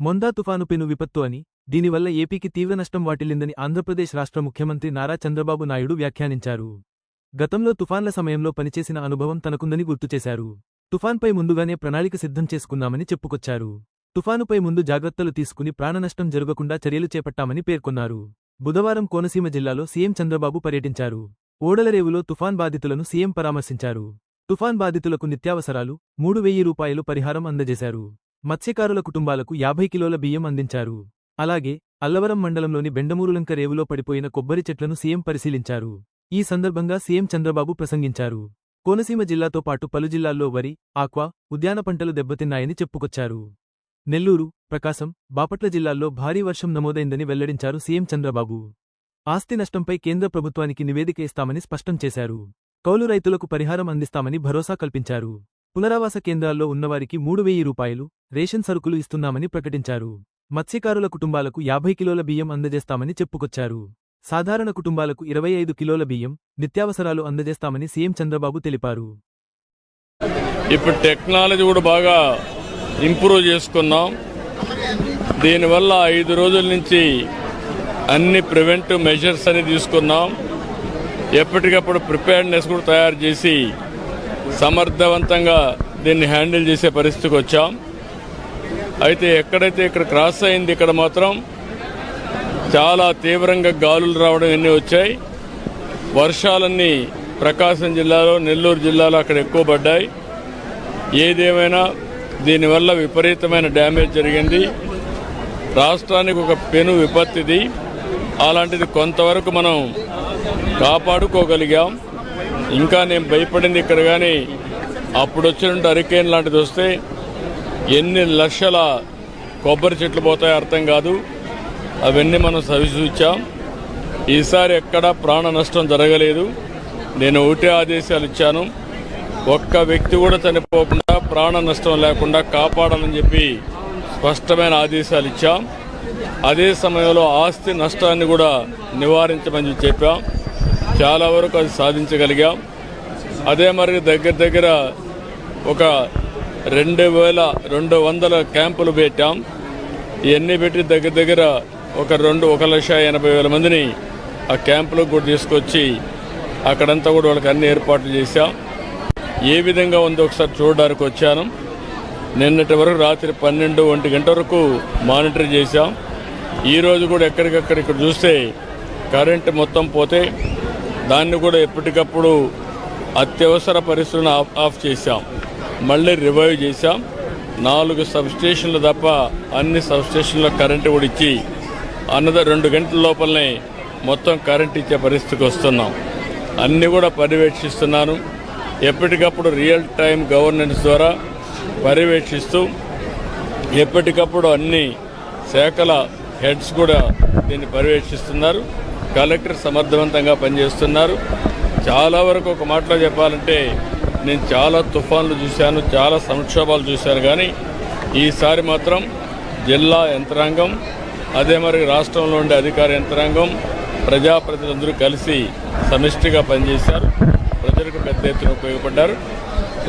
Montha తుఫాను పెను విపత్తు అని దీనివల్ల ఏపీకి తీవ్ర నష్టం వాటిల్లిందని ఆంధ్రప్రదేశ్ రాష్ట్ర ముఖ్యమంత్రి నారా చంద్రబాబు నాయుడు వ్యాఖ్యానించారు. గతంలో తుఫాన్ల సమయంలో పనిచేసిన అనుభవం తనకుందని గుర్తుచేశారు తుఫాన్పై ముందుగానే ప్రణాళిక సిద్ధం చేసుకున్నామని చెప్పుకొచ్చారు. తుఫానుపై ముందు జాగ్రత్తలు తీసుకుని ప్రాణనష్టం జరగకుండా చర్యలు చేపట్టామని పేర్కొన్నారు. బుధవారం కోనసీమ జిల్లాలో సీఎం చంద్రబాబు పర్యటించారు. ఓడలరేవులో తుఫాన్ బాధితులను సీఎం పరామర్శించారు. తుఫాన్ బాధితులకు నిత్యావసరాలు మూడు వెయ్యి రూపాయలు పరిహారం అందజేశారు. మత్స్యకారుల కుటుంబాలకు యాభై కిలోల బియ్యం అందించారు. అలాగే అల్లవరం మండలంలోని బెండమూరులంక రేవులో పడిపోయిన కొబ్బరి చెట్లను సీఎం పరిశీలించారు. ఈ సందర్భంగా సీఎం చంద్రబాబు ప్రసంగించారు. కోనసీమ జిల్లాతో పాటు పలు జిల్లాల్లో వరి ఆక్వా ఉద్యాన పంటలు దెబ్బతిన్నాయని చెప్పుకొచ్చారు. నెల్లూరు ప్రకాశం బాపట్ల జిల్లాల్లో భారీ వర్షం నమోదైందని వెల్లడించారు సీఎం చంద్రబాబు. ఆస్తి నష్టంపై కేంద్ర ప్రభుత్వానికి నివేదిక ఇస్తామని స్పష్టం చేశారు. కౌలు రైతులకు పరిహారం అందిస్తామని భరోసా కల్పించారు. పునరావాస కేంద్రాల్లో ఉన్నవారికి మూడు వెయ్యి రూపాయలు రేషన్ సరుకులు ఇస్తున్నామని ప్రకటించారు. మత్స్యకారుల కుటుంబాలకు యాభై కిలోల బియ్యం అందజేస్తామని చెప్పుకొచ్చారు. సాధారణ కుటుంబాలకు ఇరవై ఐదు కిలోల బియ్యం నిత్యావసరాలు అందజేస్తామని సీఎం చంద్రబాబు తెలిపారు. ఇప్పుడు టెక్నాలజీ కూడా బాగా ఇంప్రూవ్ చేసుకున్నాం. దీనివల్ల ఐదు రోజుల నుంచి అన్ని ప్రివెంటివ్ మెజర్స్ అని తీసుకున్నాం. ఎప్పటికప్పుడు ప్రిపేర్నెస్ కూడా తయారు చేసి సమర్థవంతంగా దీన్ని హ్యాండిల్ చేసే పరిస్థితికి వచ్చాం. అయితే ఎక్కడైతే ఇక్కడ క్రాస్ అయింది ఇక్కడ మాత్రం చాలా తీవ్రంగా గాలులు రావడం ఎన్ని వచ్చాయి. వర్షాలన్నీ ప్రకాశం జిల్లాలో నెల్లూరు జిల్లాలో అక్కడ ఎక్కువ పడ్డాయి. ఏదేమైనా దీనివల్ల విపరీతమైన డ్యామేజ్ జరిగింది. రాష్ట్రానికి ఒక పెను విపత్తిది. అలాంటిది కొంతవరకు మనం కాపాడుకోగలిగాం. ఇంకా నేను భయపడింది ఇక్కడ కానీ అప్పుడు వచ్చినట్టు హరికేన్ లాంటిది వస్తే ఎన్ని లక్షల కొబ్బరి చెట్లు పోతాయో అర్థం కాదు. అవన్నీ మనం సవిచూచాం ఈసారి ఎక్కడా ప్రాణ నష్టం జరగలేదు. నేను ఒకటే ఆదేశాలు ఇచ్చాను. ఒక్క వ్యక్తి కూడా చనిపోకుండా ప్రాణ నష్టం లేకుండా కాపాడాలని చెప్పి స్పష్టమైన ఆదేశాలు ఇచ్చాం. అదే సమయంలో ఆస్తి నష్టాన్ని కూడా నివారించమని చెప్పాం. చాలా వరకు అది సాధించగలిగాం. అదే మరి దగ్గర దగ్గర ఒక రెండు వేల రెండు వందల క్యాంపులు పెట్టాం. ఇవన్నీ పెట్టి దగ్గర దగ్గర ఒక రెండు ఒక లక్ష ఎనభై వేల మందిని ఆ క్యాంపులకు కూడా తీసుకొచ్చి అక్కడంతా కూడా వాళ్ళకి అన్ని ఏర్పాట్లు చేశాం. ఏ విధంగా ఉందో ఒకసారి చూడడానికి వచ్చాను. నిన్నటి వరకు రాత్రి పన్నెండు ఒంటి గంట వరకు మానిటర్ చేశాం. ఈరోజు కూడా ఎక్కడికక్కడ ఇక్కడ చూస్తే కరెంటు మొత్తం పోతే దాన్ని కూడా ఎప్పటికప్పుడు అత్యవసర పరిస్థితులను ఆఫ్ ఆఫ్ చేశాం. మళ్ళీ రివైవ్ చేశాం. నాలుగు సబ్స్టేషన్లు తప్ప అన్ని సబ్స్టేషన్లో కరెంటు కూడా ఇచ్చి అన్నద రెండు గంటల లోపలనే మొత్తం కరెంట్ ఇచ్చే పరిస్థితికి వస్తున్నాం. అన్నీ కూడా పర్యవేక్షిస్తున్నాను. ఎప్పటికప్పుడు రియల్ టైం గవర్నెన్స్ ద్వారా పర్యవేక్షిస్తూ ఎప్పటికప్పుడు అన్ని శాఖల హెడ్స్ కూడా దీన్ని పర్యవేక్షిస్తున్నారు. కలెక్టర్ సమర్థవంతంగా పనిచేస్తున్నారు. చాలా వరకు ఒక మాటలో చెప్పాలంటే నేను చాలా తుఫాన్లు చూశాను చాలా సంక్షోభాలు చూశాను. కానీ ఈసారి మాత్రం జిల్లా యంత్రాంగం అదే మరి రాష్ట్రంలో ఉండే అధికార యంత్రాంగం ప్రజాప్రతినిధులందరూ కలిసి సమిష్టిగా పనిచేశారు. ప్రజలకు పెద్ద ఎత్తున ఉపయోగపడ్డారు.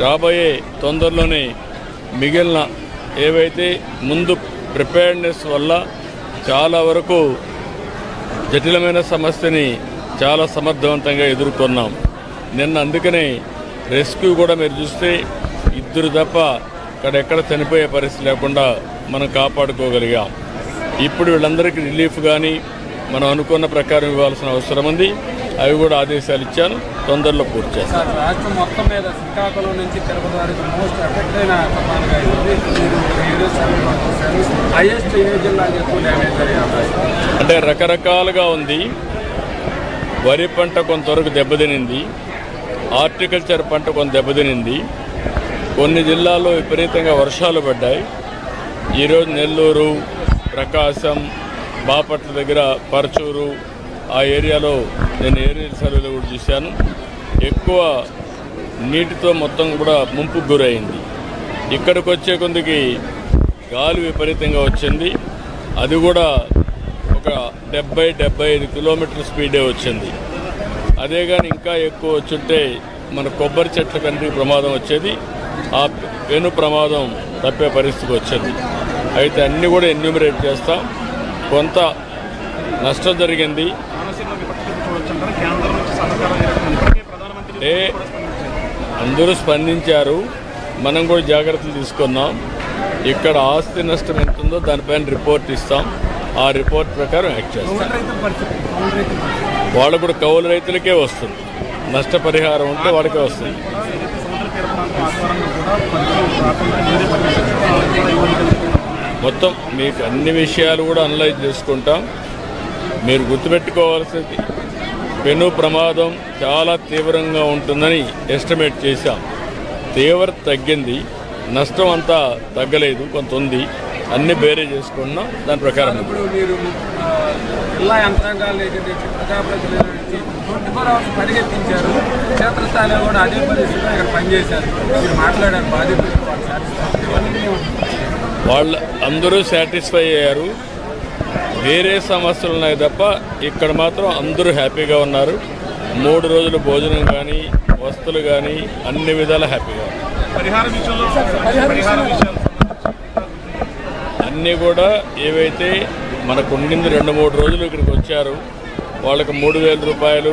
రాబోయే తొందరలోనే మిగిలిన ఏవైతే ముందు ప్రిపేర్నెస్ వల్ల చాలా వరకు జటిలమైన సమస్యని చాలా సమర్థవంతంగా ఎదుర్కొన్నాం. నిన్న అందుకనే రెస్క్యూ కూడా మీరు చూస్తే ఇద్దరు తప్ప అక్కడెక్కడ చనిపోయే పరిస్థితి లేకుండా మనం కాపాడుకోగలిగాం. ఇప్పుడు వీళ్ళందరికీ రిలీఫ్ కానీ మనం అనుకున్న ప్రకారం ఇవ్వాల్సిన అవసరం ఉంది. అవి కూడా ఆదేశాలు ఇచ్చాను. తొందరలో పూర్తి చేస్తాను రాష్ట్రం మొత్తం మీద శ్రీకాకుళం నుంచి తిరుపతి వరకు మోస్ట్ ఎఫెక్ట్ అయిన హైయెస్ట్ ఏ? అంటే రకరకాలుగా ఉంది. వరి పంట కొంతవరకు దెబ్బతినింది. హార్టికల్చర్ పంట కొంత దెబ్బతినింది. కొన్ని జిల్లాల్లో విపరీతంగా వర్షాలు పడ్డాయి. ఈరోజు నెల్లూరు ప్రకాశం బాపట్ల దగ్గర పరచూరు ఆ ఏరియాలో నేను ఏరియల్ సర్వేలో కూడా చూశాను. ఎక్కువ నీటితో మొత్తం కూడా ముంపుకు గురైంది. ఇక్కడికి వచ్చే కొందికి గాలి విపరీతంగా వచ్చింది. అది కూడా ఒక డెబ్బై డెబ్బై ఐదు కిలోమీటర్ స్పీడే వచ్చింది. అదే కానీ ఇంకా ఎక్కువ వచ్చుంటే మన కొబ్బరి చెట్ల కంటే ప్రమాదం వచ్చేది. ఆ పెను ప్రమాదం తప్పే పరిస్థితికి వచ్చింది. అయితే అన్నీ కూడా ఎన్యూమరేట్ చేస్తాం. కొంత నష్టం జరిగింది. ఏ అంటే అందరూ స్పందించారు. మనం కూడా జాగ్రత్తలు తీసుకున్నాం ఇక్కడ ఆస్తి నష్టం ఎంత ఉందో దానిపైన రిపోర్ట్ ఇస్తాం. ఆ రిపోర్ట్ ప్రకారం యాక్ట్ చేస్తాం. వాళ్ళు కూడా కౌలు రైతులకే వస్తుంది. నష్టపరిహారం ఉంటే వాళ్ళకే వస్తుంది. కూడా మొత్తం మీకు అన్ని విషయాలు కూడా అనలైజ్ చేసుకుంటాం. మీరు గుర్తుపెట్టుకోవాల్సింది పెను ప్రమాదం చాలా తీవ్రంగా ఉంటుందని ఎస్టిమేట్ చేశాం. తీవ్రత తగ్గింది నష్టం అంతా తగ్గలేదు కొంత ఉంది. అన్ని బేరే చేసుకున్నాం. దాని ప్రకారం ఇప్పుడు మీరు జిల్లా యంత్రాంగాలు ప్రజాప్రతినిధుల నుంచి ట్వంటీ ఫోర్ అవర్స్ పరిగెత్తించారు. క్షేత్రస్థాయిలో కూడా అదే పరిస్థితిలో ఇక్కడ పనిచేశారు. మీరు మాట్లాడారు బాధితులు వాళ్ళు అందరూ సాటిస్ఫై అయ్యారు. వేరే సమస్యలు ఉన్నాయి తప్ప ఇక్కడ మాత్రం అందరూ హ్యాపీగా ఉన్నారు. మూడు రోజులు భోజనం కానీ వస్తువులు కానీ అన్ని విధాల హ్యాపీగా అన్నీ కూడా ఏవైతే మనకు ఉండింది రెండు మూడు రోజులు ఇక్కడికి వచ్చారు వాళ్ళకి మూడు వేల రూపాయలు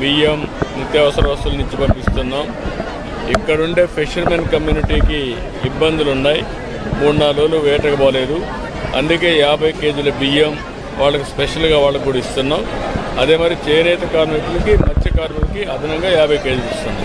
బియ్యం నిత్యావసర వస్తువులు ఇచ్చి పంపిస్తున్నాం. ఇక్కడుండే ఫిషర్మెన్ కమ్యూనిటీకి ఇబ్బందులు ఉన్నాయి మూడు నాలుగు రోజులు వేటకు పోలేదు. అందుకే యాభై కేజీల బియ్యం వాళ్ళకి స్పెషల్గా వాళ్ళకి కూడా ఇస్తున్నాం. అదే మరి చేనేత కార్మికులకి మత్స్య కార్మికులకి అదనంగా యాభై కేజీలు ఇస్తున్నాం.